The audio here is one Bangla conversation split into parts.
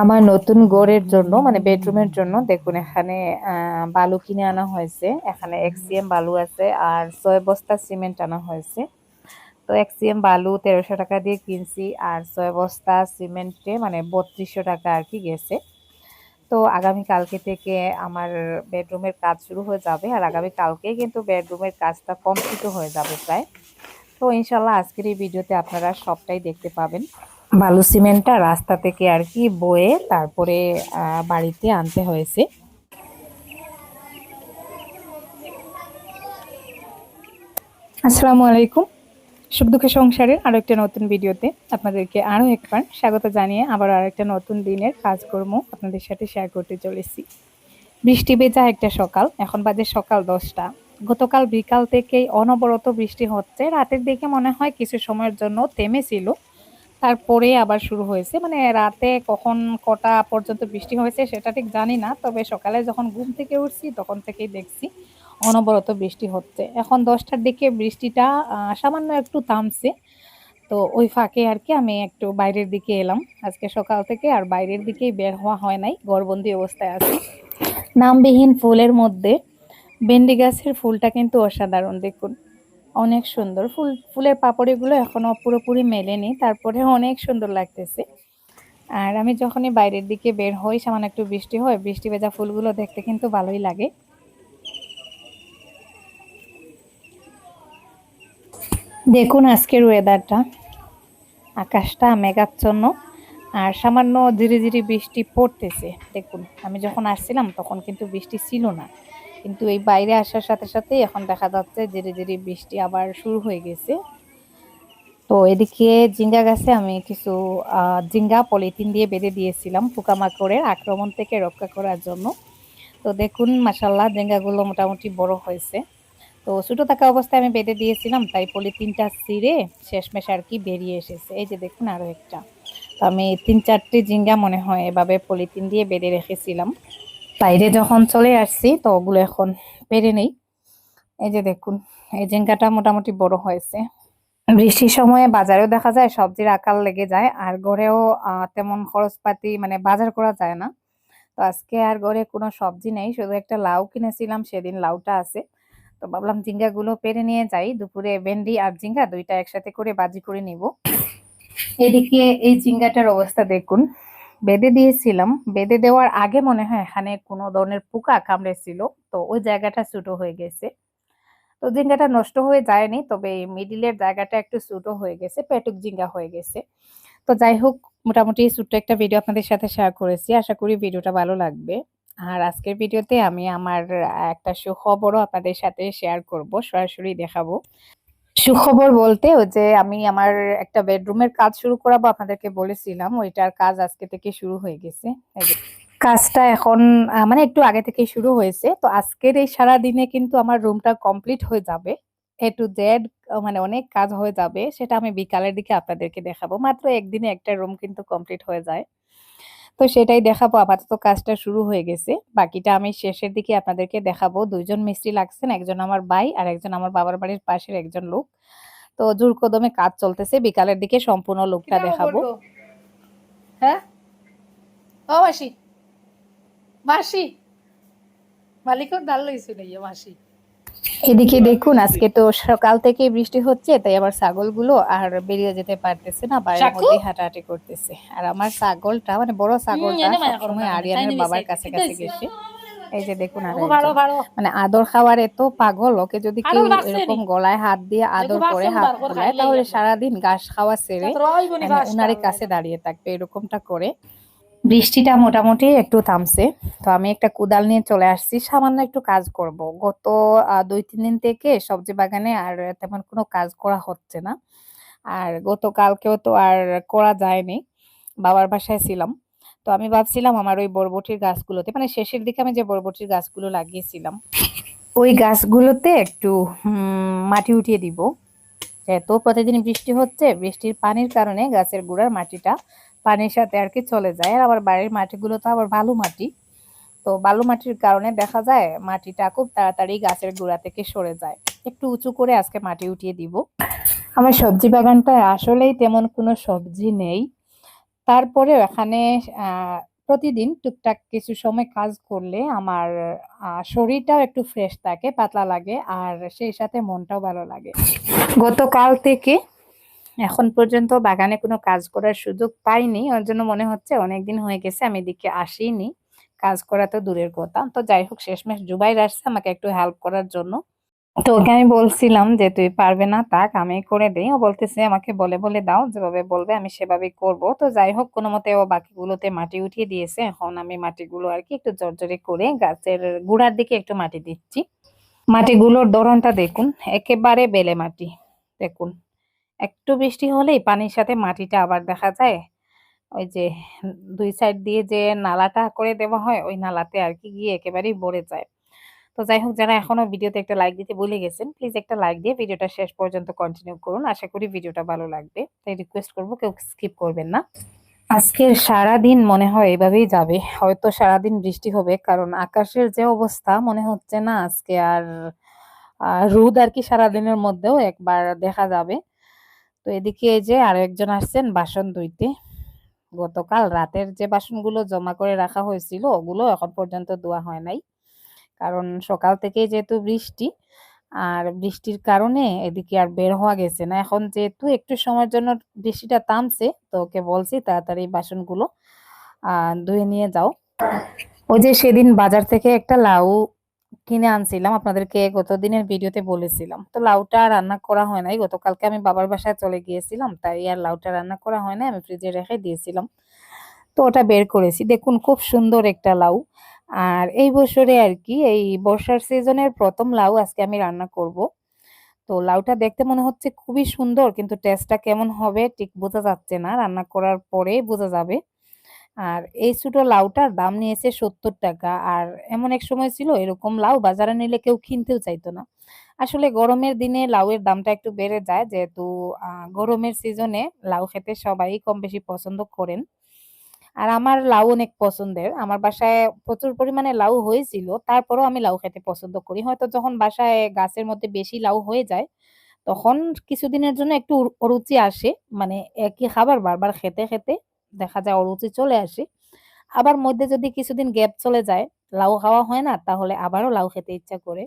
আমার নতুন গড়ের জন্য মানে বেডরুমের জন্য, দেখুন, এখানে বালু কিনে আনা হয়েছে। এখানে এক্সিএম বালু আছে আর ছয় বস্তা সিমেন্ট আনা হয়েছে। তো এক্সিএম বালু তেরোশো টাকা দিয়ে কিনছি আর ছয় বস্তা সিমেন্টে মানে বত্রিশশো টাকা আর কি গেছে। তো আগামী কালকে থেকে আমার বেডরুমের কাজ শুরু হয়ে যাবে আর আগামী কালকে কিন্তু বেডরুমের কাজটা কমপ্লিটও হয়ে যাবে প্রায়। তো ইনশাল্লাহ আজকের এই ভিডিওতে আপনারা সবটাই দেখতে পাবেন। বালু সিমেন্টটা রাস্তা থেকে আর কি বয়ে তারপরে বাড়িতে আনতে হয়েছে। আসসালামু আলাইকুম। সুখ দুঃখে সংসারের আরও একটা নতুন ভিডিওতে আপনাদেরকে আরও একবার স্বাগত জানিয়ে আবার আর একটা নতুন দিনের কাজকর্ম আপনাদের সাথে শেয়ার করতে চলেছি। বৃষ্টি বেজা একটা সকাল, এখন বাজে সকাল দশটা। গতকাল বিকাল থেকেই অনবরত বৃষ্টি হচ্ছে। রাতের দিকে মনে হয় কিছু সময়ের জন্য থেমেছিল। তারপরে আবার শুরু হয়েছে। মানে রাতে কখন কটা পর্যন্ত বৃষ্টি হয়েছে সেটা ঠিক জানি না, তবে সকালে যখন ঘুম থেকে উঠছি তখন থেকেই দেখছি অনবরত বৃষ্টি হচ্ছে। এখন দশটার দিকে বৃষ্টিটা সামান্য একটু থামছে। তো ওই ফাঁকে আর কি আমি একটু বাইরের দিকে এলাম। আজকে সকাল থেকে আর বাইরের দিকেই বের হওয়া হয় নাই গড়বন্দি অবস্থায় আছি। নামবিহীন ফুলের মধ্যে, ভেন্ডি গাছের ফুলটা কিন্তু অসাধারণ, দেখুন। অনেক সুন্দর। ফুল, ফুলের পাপড়িগুলো এখনও পুরোপুরি মেলেনি, তারপরে অনেক সুন্দর লাগতেছে। আর আমি যখনই বাইরের দিকে বের হই, সামান্য একটু বৃষ্টি হয়, বৃষ্টি ভেজা ফুলগুলো দেখতে কিন্তু ভালোই লাগে। দেখুন আজকের ওয়েদারটা আকাশটা মেঘাচ্ছন্ন, আর সামান্য ধীরে ধীরে বৃষ্টি পড়তেছে। দেখুন, আমি যখন আসছিলাম তখন কিন্তু বৃষ্টি ছিল না। কিন্তু এই বাইরে আসার সাথে সাথে এখন দেখা যাচ্ছে ধীরে ধীরে বৃষ্টি আবার শুরু হয়ে গেছে। তো এদিকে জিঙ্গা গাছে আমি কিছু জিঙ্গা পলিথিন দিয়ে বেঁধে দিয়েছিলাম পোকামাকড়ের আক্রমণ থেকে রক্ষা করার জন্য। তো দেখুন মাসাল্লাহ জিঙ্গাগুলো মোটামুটি বড় হয়েছে। তো ছোটো থাকা অবস্থায় আমি বেঁধে দিয়েছিলাম, তাই পলিথিনটা ছিঁড়ে শেষমেশ আর কি বেরিয়ে এসেছে। এই যে দেখুন আরও একটা। তো আমি তিন চারটি জিঙ্গা মনে হয় এভাবে পলিথিন দিয়ে বেঁধে রেখেছিলাম। বাইরে যখন চলে আসছি, তো ওগুলো এখন পেরে নেই। এই যে দেখুন, এই জিঙ্গাটা মোটামুটি বড় হয়েছে। বৃষ্টির সময়ে বাজারেও দেখা যায় সবজির আকাল লেগে যায়, আর ঘরেও তেমন খরচপাতি মানে বাজার করা যায় না। তো আজকে আর ঘরে কোনো সবজি নেই, শুধু একটা লাউ কিনেছিলাম, সেদিন লাউটা আছে। তো ভাবলাম জিঙ্গাগুলো পেরে নিয়ে যাই, দুপুরে ভেন্ডি আর জিঙ্গা দুইটা একসাথে করে বাজি করে নিব। এদিকে এই জিঙ্গাটার অবস্থা দেখুন। বেঁধে দিয়েছিলাম। বেঁধে দেওয়ার আগে মনে হয় এখানে কোনো ধরনের পোকা কামড়েছিল। তো ওই জায়গাটা ছোটো হয়ে গেছে। তো জিঙ্গাটা নষ্ট হয়ে যায়নি, তবে মিডিলের জায়গাটা একটু ছোটো হয়ে গেছে পেটুক জিঙ্গা হয়ে গেছে। তো যাই হোক, মোটামুটি ছোট্ট একটা ভিডিও আপনাদের সাথে শেয়ার করেছি। আশা করি ভিডিওটা ভালো লাগবে। আর আজকের ভিডিওতে আমি আমার একটা সুখবরও আপনাদের সাথে শেয়ার করব, সরাসরি দেখাবো। সুখবর বলতে ওই যে আমি আমার একটা বেডরুমের কাজ শুরু করাবো আপনাদেরকে বলেছিলাম। ওইটার কাজ আজকে থেকে শুরু হয়ে গেছে। কাজটা এখন মানে একটু আগে থেকে শুরু হয়েছে। তো আজকের এই সারা দিনে কিন্তু আমার রুমটা কমপ্লিট হয়ে যাবে। এ টু জেড মানে অনেক কাজ হয়ে যাবে। সেটা আমি বিকালের দিকে আপনাদেরকে দেখাবো। মাত্র একদিনে একটা রুম কিন্তু কমপ্লিট হয়ে যায়। তো সেটাই দেখাবো। আপাতত কাজটা শুরু হয়ে গেছে। বাকিটা আমি শেষের দিকে আপনাদেরকে দেখাবো। দুইজন মিস্ত্রি লাগছেন একজন আমার ভাই আর একজন আমার বাবার বাড়ির পাশের একজন লোক। তো জোর কদমে কাজ চলতেছে বিকালের দিকে সম্পূর্ণ লোকটা দেখাবো। হ্যাঁ? ও মাসি মাসি মালিকও ডাল লইছে নাই মাসি? এদিকে দেখুন আজকে তো সকাল থেকে বৃষ্টি হচ্ছে তাই আমার ছাগলগুলো আর বেরিয়ে যেতে পারতেছে না বাড়ির মধ্যে হাঁটাহাঁটি করতেছে। আর আমার ছাগলটা মানে বড় ছাগলটা সবসময় আরিয়ানের বাবার কাছে কাছে গেছে। এই যে দেখুন মানে আদর খাওয়ার এত পাগল ওকে যদি কেউ এরকম গলায় হাত দিয়ে আদর করে হাত খাইলেই তাহলে সারাদিন ঘাস খাওয়া ছেড়ে মানে উনারের কাছে দাঁড়িয়ে থাকবে এরকমটা করে। বৃষ্টিটা মোটামুটি একটু থামছে। তো আমি একটা কোদাল নিয়ে চলে আসছি। সামান্য একটু কাজ করব। গত দুই তিন দিন থেকে সবজি বাগানে আর তেমন কোনো কাজ করা হচ্ছে না। আর গতকালকেও তো আর করা যায়নি। বাবার বাসায় ছিলাম। তো আমি ভাবছিলাম আমার ওই বরবটির গাছগুলোতে মানে শেষের দিকে আমি যে বরবটির গাছগুলো লাগিয়েছিলাম, ওই গাছগুলোতে একটু মাটি উঠিয়ে দিব। যেহেতু প্রতিদিন বৃষ্টি হচ্ছে, বৃষ্টির পানির কারণে গাছের গোড়ার মাটিটা পানির সাথে আর কি চলে যায়। আর আমার বাড়ির মাটিগুলো তো আবার বালু মাটি। তো বালু মাটির কারণে দেখা যায় মাটিটা খুব তাড়াতাড়ি গাছের গোড়া থেকে সরে যায়। একটু উঁচু করে আজকে মাটি উঠিয়ে দিব। আমার সবজি বাগানটায় আসলেই তেমন কোনো সবজি নেই। তারপরেও এখানে প্রতিদিন টুকটাক কিছু সময় কাজ করলে আমার শরীরটাও একটু ফ্রেশ থাকে, পাতলা লাগে, আর সেই সাথে মনটাও ভালো লাগে। গতকাল থেকে এখন পর্যন্ত বাগানে কোনো কাজ করার সুযোগ পাইনি। ওর জন্য মনে হচ্ছে অনেকদিন হয়ে গেছে, আমি এদিকে আসিনি। কাজ করা তো দূরের কথা। তো যাই হোক, শেষমেশ জুবাইর আসছে আমাকে একটু হেল্প করার জন্য। তো ওকে আমি বলছিলাম যে, তুই পারবে না তাক আমি করে দিই। ও বলতেছে, আমাকে বলে বলে দাও, যেভাবে বলবে আমি সেভাবেই করব। তো যাই হোক, কোনো মতে ও বাকিগুলোতে মাটি উঠিয়ে দিয়েছে। এখন আমি মাটিগুলো আর কি একটু জর্জরে করে গাছের গুড়ার দিকে একটু মাটি দিচ্ছি। মাটিগুলোর ধরনটা দেখুন, একেবারে বেলে মাটি, দেখুন। একটু বৃষ্টি হলেই পানির সাথে মাটিটা আবার দেখা যায়। ওই যে দুই সাইড দিয়ে যে নালাটা করে দেওয়া হয়, ওই নালাতে আর কি গিয়ে একেবারেই ভরে যায়। তো যাই হোক, যারা এখনও ভিডিওতে একটা লাইক দিতে ভুলে গেছেন প্লিজ একটা লাইক দিয়ে ভিডিওটা শেষ পর্যন্ত কন্টিনিউ করুন। আশা করি ভিডিওটা ভালো লাগবে। তাই রিকোয়েস্ট করব, কেউ স্কিপ করবেন না। আজকের সারা দিন মনে হয় এভাবেই যাবে। হয়তো সারাদিন বৃষ্টি হবে, কারণ আকাশের যে অবস্থা মনে হচ্ছে না আজকে। আর রোদ আর কি সারাদিনের মধ্যেও একবার দেখা যাবে। তো এদিকে এই যে আরও একজন আসছেন বাসন ধুইতে। গতকাল রাতের যে বাসনগুলো জমা করে রাখা হয়েছিল, ওগুলো এখন পর্যন্ত ধোয়া হয় নাই। কারণ সকাল থেকেই যেহেতু বৃষ্টি, আর বৃষ্টির কারণে এদিকে আর বের হওয়া গেছে না। এখন যেহেতু একটু সময়ের জন্য বৃষ্টিটা থামছে, তো ওকে বলছি তাড়াতাড়ি বাসনগুলো ধুয়ে নিয়ে যাও। ওই যে সেদিন বাজার থেকে একটা লাউ কিনে আনছিলাম, আপনাদেরকে গত দিনের ভিডিওতে বলেছিলাম। তো লাউটা রান্না করা হয় নাই, গতকালকে আমি বাবার বাসায় চলে গিয়েছিলাম, তাই আর লাউটা রান্না করা হয় নাই, আমি ফ্রিজে রেখে দিয়েছিলাম। তো ওটা বের করেছি। দেখুন, খুব সুন্দর একটা লাউ। আর এই বছরে আর কি, এই বর্ষার সিজনের প্রথম লাউ আজকে আমি রান্না করব। তো লাউটা দেখতে মনে হচ্ছে খুবই সুন্দর, কিন্তু টেস্টটা কেমন হবে ঠিক বোঝা যাচ্ছে না। রান্না করার পরে বোঝা যাবে। আর এই ছোটো লাউটার দাম নিয়েছে সত্তর টাকা। আর এমন এক সময় ছিল এরকম লাউ বাজারে নিলে কেউ কিনতেও চাইতো না। আসলে গরমের দিনে লাউয়ের দামটা একটু বেড়ে যায়, যেহেতু গরমের সিজনে লাউ খেতে সবাই কম বেশি পছন্দ করেন। আর আমার লাউ অনেক পছন্দের। আমার বাসায় প্রচুর পরিমাণে লাউ হয়েছিল, তারপরেও আমি লাউ খেতে পছন্দ করি। হয়তো যখন বাসায় গাছের মধ্যে বেশি লাউ হয়ে যায়, তখন কিছুদিনের জন্য একটু অরুচি আসে। মানে একই খাবার বারবার খেতে খেতে দেখা যায় অরুচি চলে আসে। আবার মধ্যে যদি কিছুদিন গ্যাপ চলে যায়, লাউ খাওয়া হয় না, তাহলে আবারও লাউ খেতে ইচ্ছা করে।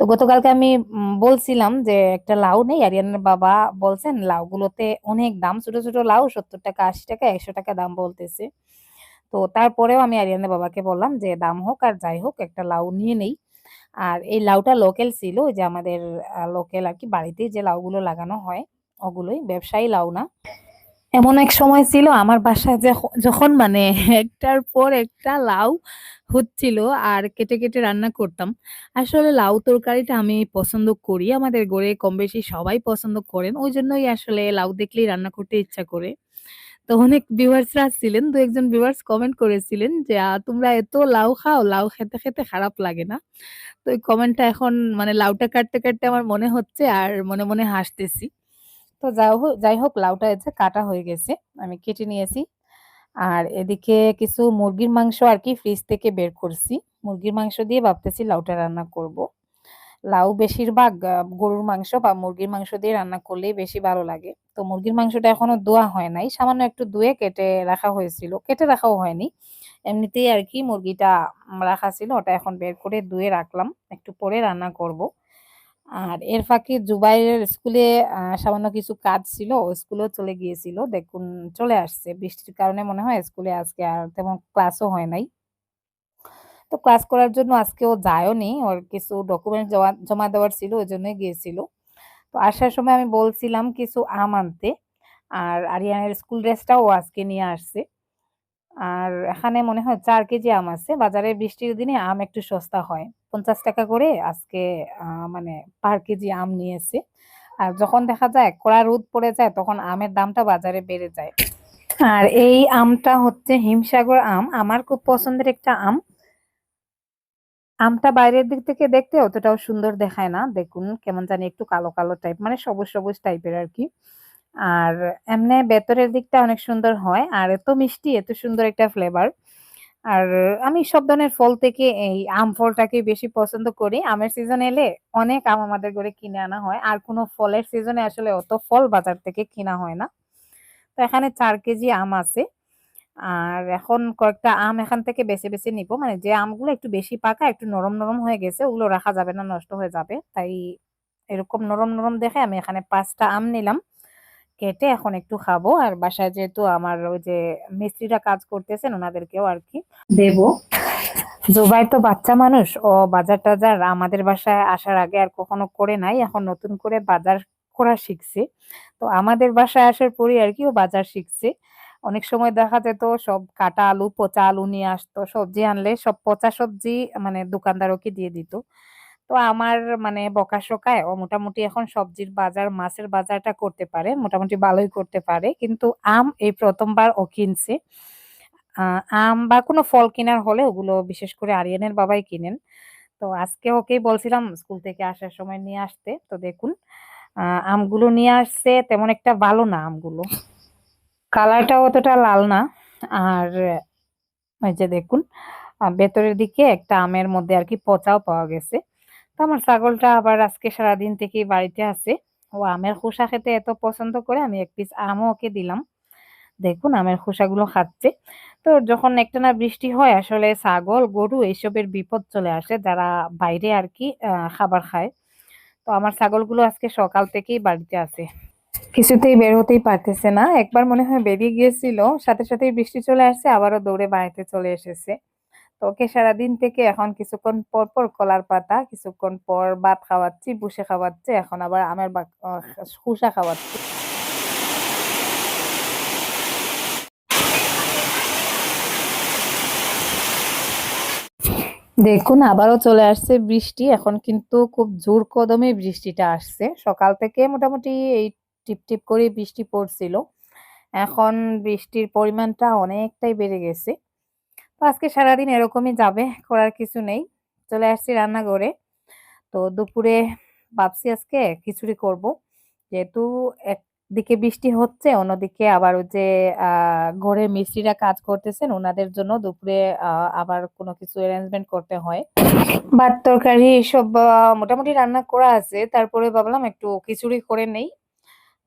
তো গতকালকে আমি বলছিলাম যে একটা লাউ নেই, আরিয়ানের বাবা বলছেন লাউগুলোতে অনেক দাম, ছোট ছোট লাউ, সত্তর টাকা, আশি টাকা, একশো টাকা দাম বলতেছে। তো তারপরেও আমি আরিয়ানের বাবাকে বললাম যে দাম হোক আর যাই হোক, একটা লাউ নিয়ে নেই। আর এই লাউটা লোকাল ছিল যে আমাদের লোকাল আর কি বাড়িতে যে লাউগুলো লাগানো হয়, ওগুলোই, ব্যবসায়ী লাউ না। এমন এক সময় ছিল আমার বাসায় যখন মানে একটার পর একটা লাউ হচ্ছিল আর কেটে কেটে রান্না করতাম। আসলে লাউ তরকারিটা আমি পছন্দ করি, আমাদের ঘরে কম বেশি সবাই পছন্দ করেন ওই জন্যই আসলে লাউ দেখলেই রান্না করতে ইচ্ছা করে। তো অনেক ভিউয়ার্সরা ছিলেন, দু একজন ভিউয়ার্স কমেন্ট করেছিলেন যে তোমরা এত লাউ খাও, লাউ খেতে খেতে খারাপ লাগে না? তো এই কমেন্টটা এখন মানে লাউটা কাটতে কাটতে আমার মনে হচ্ছে আর মনে মনে হাসতেছি। তো যাই হোক যাই হোক, লাউটা যে কাটা হয়ে গেছে। আমি কেটে নিয়েছি। আর এদিকে কিছু মুরগির মাংস আর কি ফ্রিজ থেকে বের করছি। মুরগির মাংস দিয়ে ভাবতেছি লাউটা রান্না করব। লাউ বেশিরভাগ গরুর মাংস বা মুরগির মাংস দিয়ে রান্না করলেই বেশি ভালো লাগে। তো মুরগির মাংসটা এখনও দোয়া হয় নাই। সামান্য একটু ধুয়ে কেটে রাখা হয়েছিল। কেটে রাখাও হয়নি। এমনিতেই আর কি মুরগিটা রাখা ছিল। ওটা এখন বের করে ধুয়ে রাখলাম। একটু পরে রান্না করব। আর এর ফাঁকে জুবাইরের স্কুলে সামান্য কিছু কাজ ছিল, ও স্কুলেও চলে গিয়েছিল। দেখুন, চলে আসছে। বৃষ্টির কারণে মনে হয় স্কুলে আজকে আর তেমন ক্লাসও হয় নাই। তো ক্লাস করার জন্য আজকে ও যায়ওনি ওর কিছু ডকুমেন্ট জমা দেওয়ার ছিল, ওই জন্যই গিয়েছিল। তো আসার সময় আমি বলছিলাম কিছু আম আনতে। আর আরিয়ানের স্কুল ড্রেসটাও আজকে নিয়ে আসছে। আর এখানে মনে হয় চার কেজি আম আছে। বাজারে বৃষ্টির দিনে আম একটু সস্তা হয়। পঞ্চাশ টাকা করে আজকে মানে পার কেজি আম নিয়েছে। আর যখন দেখা যায় কড়া রোদ পড়ে যায় তখন আমের দামটা বাজারে বেড়ে যায়। আর এই আমটা হচ্ছে হিমসাগর আম। আমার খুব পছন্দের একটা আম। আমটা বাইরের দিক থেকে দেখতে অতটাও সুন্দর দেখায় না। দেখুন কেমন জানি একটু কালো কালো টাইপ মানে সবুজ সবুজ টাইপের আর কি। আর এমনি ভেতরের দিকটা অনেক সুন্দর হয়, আর এত মিষ্টি, এত সুন্দর একটা ফ্লেভার আর আমি সব ধরনের ফল থেকে এই আম ফলটাকে বেশি পছন্দ করি। আমের সিজন এলে অনেক আম আমাদের ঘরে কিনে আনা হয়, আর কোনো ফলের সিজনে আসলে অত ফল বাজার থেকে কিনা হয় না। তো এখানে চার কেজি আম আছে, আর এখন কয়েকটা আম এখান থেকে বেছে বেছে নিব। মানে যে আমগুলো একটু বেশি পাকা, একটু নরম নরম হয়ে গেছে, ওগুলো রাখা যাবে না, নষ্ট হয়ে যাবে। তাই এরকম নরম নরম দেখে আমি এখানে পাঁচটা আম নিলাম। কেটে এখন একটু খাব। আর বাসায় যেহেতু আমার ওই যে মিস্ত্রিরা কাজ করতেছেন, ওনাদেরকেও আর কি দেবো। জোবাই তো বাচ্চা মানুষ, ও বাজার টাজার আমাদের বাসায় আসার আগে আর কখনো করে নাই, এখন নতুন করে বাজার করা শিখছে। তো আমাদের বাসায় আসার পরই আর কি ও বাজার শিখছে। অনেক সময় দেখা যেত সব কাটা আলু, পচা আলু নিয়ে আসতো, সবজি আনলে সব পচা সবজি মানে দোকানদারকে দিয়ে দিত। তো আমার মানে বকাশকায় ও মোটামুটি এখন সবজির বাজার, মাছের বাজারটা করতে পারে, মোটামুটি ভালোই করতে পারে। কিন্তু আম এই প্রথমবার ও কিনছে। আম বা কোনো ফল কেনার হলে ওগুলো বিশেষ করে আরিয়ানের বাবাই কিনেন। তো আজকে ওকেই বলছিলাম স্কুল থেকে আসার সময় নিয়ে আসতে। তো দেখুন আমগুলো নিয়ে আসছে, তেমন একটা ভালো না আমগুলো। কালারটা অতটা লাল না। আর ওই যে দেখুন ভেতরের দিকে একটা আমের মধ্যে আর কি পচাও পাওয়া গেছে। তো আমার ছাগলটা আবার আজকে সারাদিন থেকেই বাড়িতে আছে। ও আমের খোসা খেতে এত পছন্দ করে আমি এক পিস আমও ওকে দিলাম। দেখুন আমের খোসাগুলো খাচ্ছে। তো যখন একটানা বৃষ্টি হয়, আসলে ছাগল, গরু এইসবের বিপদ চলে আসে, যারা বাইরে আর কি খাবার খায়। তো আমার ছাগলগুলো আজকে সকাল থেকেই বাড়িতে আছে। কিছুতেই বের হতেই পারতেছে না। একবার মনে হয় বেরিয়ে গিয়েছিল, সাথে সাথেই বৃষ্টি চলে আসছে, আবারও দৌড়ে বাড়িতে চলে এসেছে। তো ওকে সারাদিন থেকে এখন কিছুক্ষণ পর পর কলার পাতা, কিছুক্ষণ পর ভাত খাওয়াচ্ছি বুসে খাওয়াচ্ছে, এখন আবার আমের বা- খাওয়াচ্ছি। দেখুন, আবারও চলে আসছে বৃষ্টি, এখন কিন্তু খুব জোর কদমে বৃষ্টিটা আসছে। সকাল থেকে মোটামুটি এই টিপ টিপ করে বৃষ্টি পড়ছিল। এখন বৃষ্টির পরিমাণটা অনেকটাই বেড়ে গেছে। আজকে সারাদিন এরকমই যাবে, করার কিছু নেই। চলে আসছি রান্নাঘরে। তো দুপুরে ভাবছি আজকে খিচুড়ি করব। যেহেতু একদিকে বৃষ্টি হচ্ছে, অন্যদিকে আবার যে আহ ঘরে মিস্ত্রিরা কাজ করতেছেন, ওনাদের জন্য দুপুরে আবার কোনো কিছু অ্যারেঞ্জমেন্ট করতে হয়। ভাত তরকারি এসব মোটামুটি রান্না করা আছে। তারপরে ভাবলাম একটু খিচুড়ি করে নেই।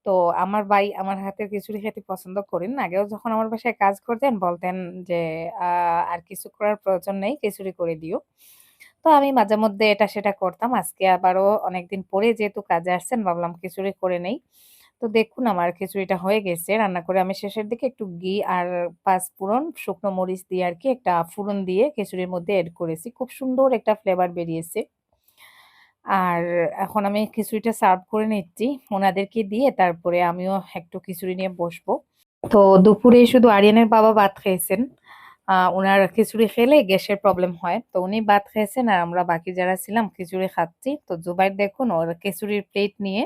তো আমার ভাই আমার হাতের খিচুড়ি খেতে পছন্দ করেন আগেও যখন আমার বাসায় কাজ করতেন বলতেন যে আর কিছু করার প্রয়োজন নেই, খিচুড়ি করে দিও। তো আমি মাঝে মধ্যে এটা সেটা করতাম। আজকে আবারও অনেকদিন পরে যেহেতু কাজে আসছেন, ভাবলাম খিচুড়ি করে নেই। তো দেখুন আমার খিচুড়িটা হয়ে গেছে। রান্না করে আমি শেষের দিকে একটু ঘি আর পাঁচ ফোড়ন, শুকনো মরিচ দিয়ে আর কি একটা ফোড়ন দিয়ে খিচুড়ির মধ্যে এড করেছি। খুব সুন্দর একটা ফ্লেভার বেরিয়েছে। আর এখন আমি খিচুড়িটা সার্ভ করে নিচ্ছি। ওনাদেরকে দিয়ে তারপরে আমিও একটু খিচুড়ি নিয়ে বসবো। তো দুপুরে শুধু আরিয়ানের বাবা ভাত খেয়েছেন। ওনার খিচুড়ি খেলে গ্যাসের প্রবলেম হয়। তো উনি ভাত খেয়েছেন আর আমরা বাকি যারা ছিলাম খিচুড়ি খাচ্ছি। তো জুবাইর দেখুন, ওর খিচুড়ির প্লেট নিয়ে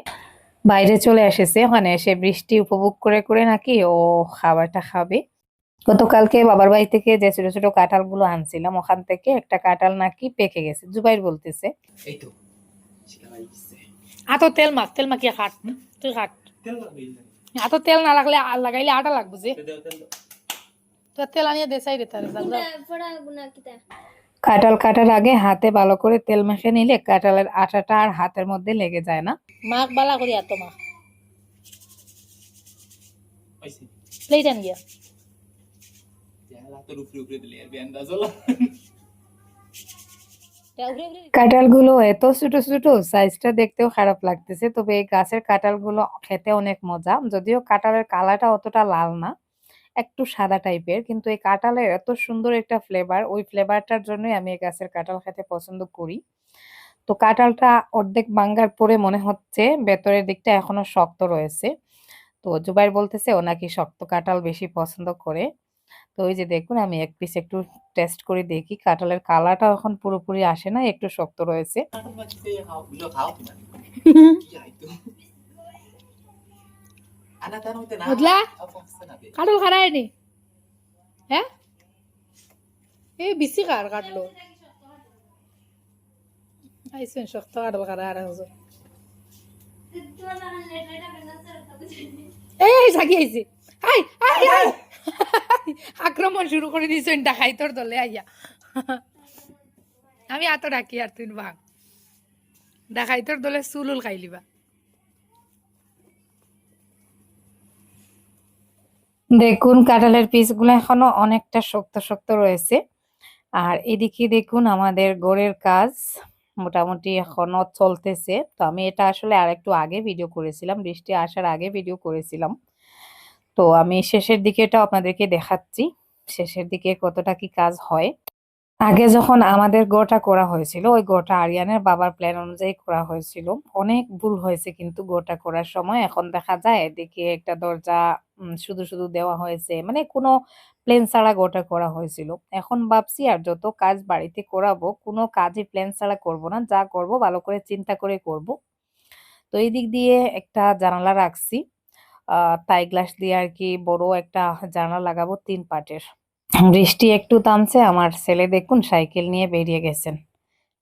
বাইরে চলে এসেছে। ওখানে এসে বৃষ্টি উপভোগ করে করে নাকি ও খাবারটা খাবে। গতকালকে বাবার বাড়ি থেকে যে ছোট ছোট কাঁঠালগুলো আনছিলাম, ওখান থেকে একটা কাঁঠাল নাকি পেকে গেছে। জুবাইর বলতেছে। এই তো। আতো তেল মাখ তেল মাখিয়ে খাট তুই খাট। আতো তেল না লাগলে লাগাইলে আটা লাগবে যে। তো তেল আনিয়ে দেশাই রে তারে কাঁঠাল কাটার আগে হাতে ভালো করে তেল মেখে নিলে কাঁঠালের আটাটা আর হাতের মধ্যে লেগে যায় না। মাখ বালা করি আতো মাখ। প্লেট আনিয়া। তেল কাঁঠালগুলো এত ছোট ছোট সাইজটা দেখতেও খারাপ লাগতেছে। তবে এই গাছের কাঁঠালগুলো খেতে অনেক মজা। যদিও কাঁঠালের কালারটা অতটা লাল না, একটু সাদা টাইপের কিন্তু এই কাঁঠালের এত সুন্দর একটা ফ্লেভার ওই ফ্লেভারটার জন্যই আমি এই গাছের কাঁঠাল খেতে পছন্দ করি। তো কাঁঠালটা অর্ধেক ভাঙ্গার পরে মনে হচ্ছে ভেতরের দিকটা এখনও শক্ত রয়েছে। তো জুবাইর বলতেছে ও নাকি শক্ত কাঁঠাল বেশি পছন্দ করে। তো ওই যে দেখুন, আমি এক পিস একটু টেস্ট করে দেখি। কাঁঠালের কালারটা এখন পুরোপুরি আসে না, একটু শক্ত রয়েছে। হ্যাঁ? এই বেশি কার কাটলো শক্ত কাটল খারা আর এই সাকি আইছে। I I I! আক্রমণ শুরু করে দিয়েছেন ডাকাইতর দলে, আইয়া। আমি এত ডাকি আর তুই ভাগ ডাকাইতর দলে চুলুল খাইলিবা দেখুন, কাঁঠালের পিসগুলো এখনও অনেকটা শক্ত শক্ত রয়েছে। আর এদিকে দেখুন, আমাদের গোড়ের কাজ মোটামুটি এখনও চলতেছে। তো আমি এটা আসলে আর একটু আগে ভিডিও করেছিলাম, বৃষ্টি আসার আগে ভিডিও করেছিলাম। তো আমি শেষের দিকে এটা আপনাদেরকে দেখাচ্ছি, শেষের দিকে কতটা কি কাজ হয়। আগে যখন আমাদের গোটা করা হয়েছিল, ওই গোটা আরিয়ানের বাবার প্ল্যান অনুযায়ী করা হয়েছিল। অনেক ভুল হয়েছে কিন্তু গোটা করার সময়। এখন দেখা যায় এদিকে একটা দরজা শুধু শুধু দেওয়া হয়েছে। মানে কোনো প্লেন ছাড়া গোটা করা হয়েছিল। এখন ভাবছি আর যত কাজ বাড়িতে করাবো, কোনো কাজই প্ল্যান ছাড়া করব না। যা করব ভালো করে চিন্তা করে করব। তো এই দিক দিয়ে একটা জানালা রাখছি। তাই গ্লাস দিয়ে আর কি বড় একটা জানালা লাগাবো তিন পাটের। বৃষ্টি একটু থামছে, আমার ছেলে দেখুন সাইকেল নিয়ে বেরিয়ে গেছেন।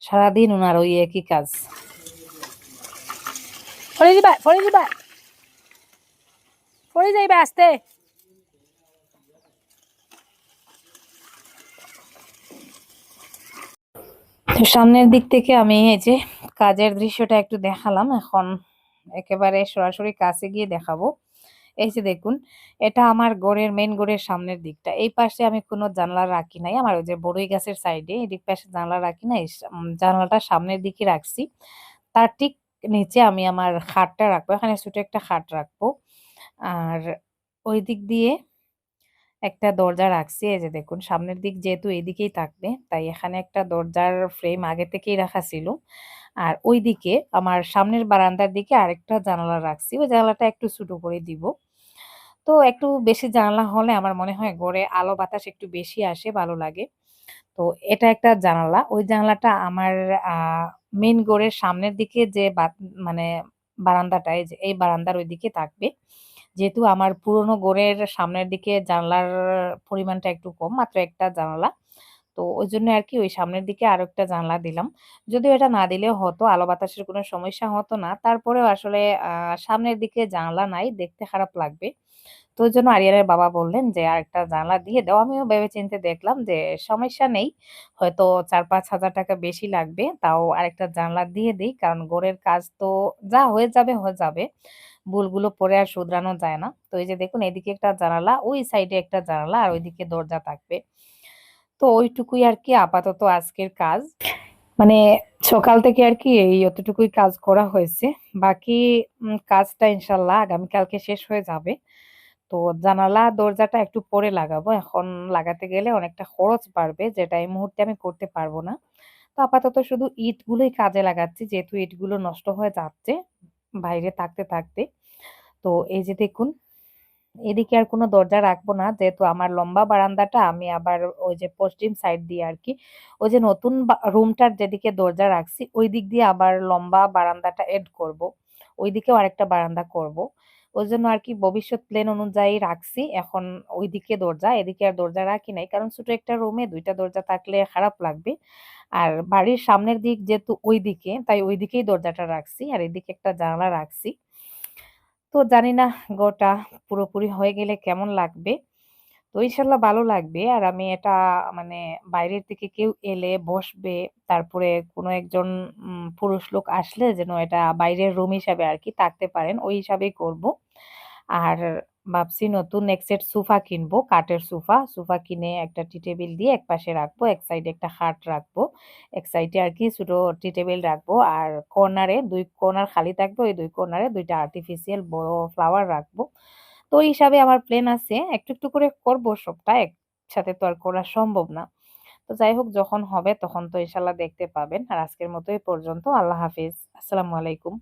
সারাদিন ওনার ওই একই কাজ। পড়ে পড়ে পড়ে আস্তে। তো সামনের দিক থেকে আমি এই যে কাজের দৃশ্যটা একটু দেখালাম, এখন একেবারে সরাসরি কাছে গিয়ে দেখাবো। এই যে দেখুন, এটা আমার গোড়ের মেন গোড়ের সামনের দিকটা। এই পাশে আমি কোনো জানলা রাখি নাই। আমার ওই যে বড়ই গাছের সাইডে এদিক পাশে জানলা রাখি নাই জানলাটা সামনের দিকে রাখছি। তার ঠিক নিচে আমি আমার খাটটা রাখব। এখানে ছোট একটা খাট রাখব। আর ওই দিক দিয়ে একটা দরজা রাখছি। এই যে দেখুন, সামনের দিক যেহেতু এদিকেই থাকবে, তাই এখানে একটা দরজার ফ্রেম আগে থেকেই রাখা ছিল। আর ওইদিকে আমার সামনের বারান্দার দিকে আরেকটা জানালা রাখছি। ওই জানালাটা একটু ছোটো করে দিব। তো একটু বেশি জানালা হলে আমার মনে হয় ঘরে আলো বাতাস একটু বেশি আসে, ভালো লাগে। তো এটা একটা জানালা। ওই জানালাটা আমার মেন গড়ের সামনের দিকে যে মানে বারান্দাটা যে, এই বারান্দার ওইদিকে থাকবে। যেহেতু আমার পুরোনো গড়ের সামনের দিকে জানলার পরিমাণটা একটু কম, মাত্র একটা জানালা। তো ওই জন্য আর কি ওই সামনের দিকে আরও একটা জানলা দিলাম। যদিও এটা না দিলেও হতো, আলো বাতাসের কোনো সমস্যা হতো না। তারপরেও আসলে সামনের দিকে জানলা নাই, দেখতে খারাপ লাগবে। তো ওই জন্য আরিয়ানের বাবা বললেন যে, আরেকটা জানলা দিয়ে দাও। আমিও ভেবেচিন্তে দেখলাম যে, সমস্যা নেই। হয়তো চার পাঁচ হাজার টাকা বেশি লাগবে, তাও আরেকটা জানলা দিয়ে দিই, কারণ গোড়ের কাজ তো যা হয়ে যাবে হয়ে যাবে। ভুলগুলো পরে আর শুধরানো যায় না। তো এই যে দেখুন, এদিকে একটা জানালা, ওই সাইডে একটা জানালা, আর ওইদিকে দরজা থাকবে। তো ওইটুকুই আর কি আপাতত আজকের কাজ। মানে সকাল থেকে আর কি এই অতটুকুই কাজ করা হয়েছে। বাকি কাজটা ইনশাল্লাহ আগামীকালকে শেষ হয়ে যাবে। তো জানালা দরজাটা একটু পরে লাগাবো। এখন লাগাতে গেলে অনেকটা খরচ বাড়বে, যেটা এই মুহূর্তে আমি করতে পারব না। তো আপাতত শুধু ইটগুলোই কাজে লাগাচ্ছি, যেহেতু ইটগুলো নষ্ট হয়ে যাচ্ছে বাইরে থাকতে থাকতে। তো এই যে দেখুন, এদিকে আর কোনো দরজা রাখব না, যেহেতু আমার লম্বা বারান্দাটা, আমি আবার ওই যে পশ্চিম সাইড দিয়ে আর কি, ওই যে নতুন রুমটার যেদিকে দরজা রাখছি, ওই দিক দিয়ে আবার লম্বা বারান্দাটা এড করব। ওই দিকেও আরেকটা বারান্দা করব। ওই জন্য আর কি ভবিষ্যৎ প্ল্যান অনুযায়ী রাখছি। এখন ওইদিকে দরজা, এদিকে আর দরজা রাখি নাই। কারণ ছোট একটা রুমে দুইটা দরজা থাকলে খারাপ লাগবে। আর বাড়ির সামনের দিক যেহেতু ওইদিকে, তাই ওইদিকেই দরজাটা রাখছি। আর এদিকে একটা জানালা রাখছি। তো জানি না, গোটা পুরোপুরি হয়ে গেলে কেমন লাগবে? তো ইনশাল্লাহ ভালো লাগবে। আর আমি এটা মানে বাইরের থেকে কেউ এলে বসবে, তারপরে কোনো একজন পুরুষ লোক আসলে যেন এটা বাইরের রুম হিসাবে আর কি থাকতে পারেন, ওই হিসাবেই করব। আর ভাবছি নতুন এক সেট সোফা কিনবো, কাঠের সোফা সোফা কিনে একটা টি টেবিল দিয়ে এক পাশে রাখব, এক সাইডে একটা হাট রাখব, এক সাইডে আর কি ছোট টি টেবিল রাখব। আর কর্নারে দুই কর্নার খালি থাকবে, ওই দুই কর্নারে দুইটা আর্টিফিশিয়াল বড় ফ্লাওয়ার রাখব। তো ওই হিসাবে আমার প্ল্যান আছে, একটু একটু করে করব সবটা, একসাথে তো আর করা সম্ভব না। তো যাই হোক, যখন হবে তখন তো ইনশাল্লাহ দেখতে পাবেন। আর আজকের মতো এই পর্যন্ত। আল্লাহ হাফিজ। আসসালামু আলাইকুম।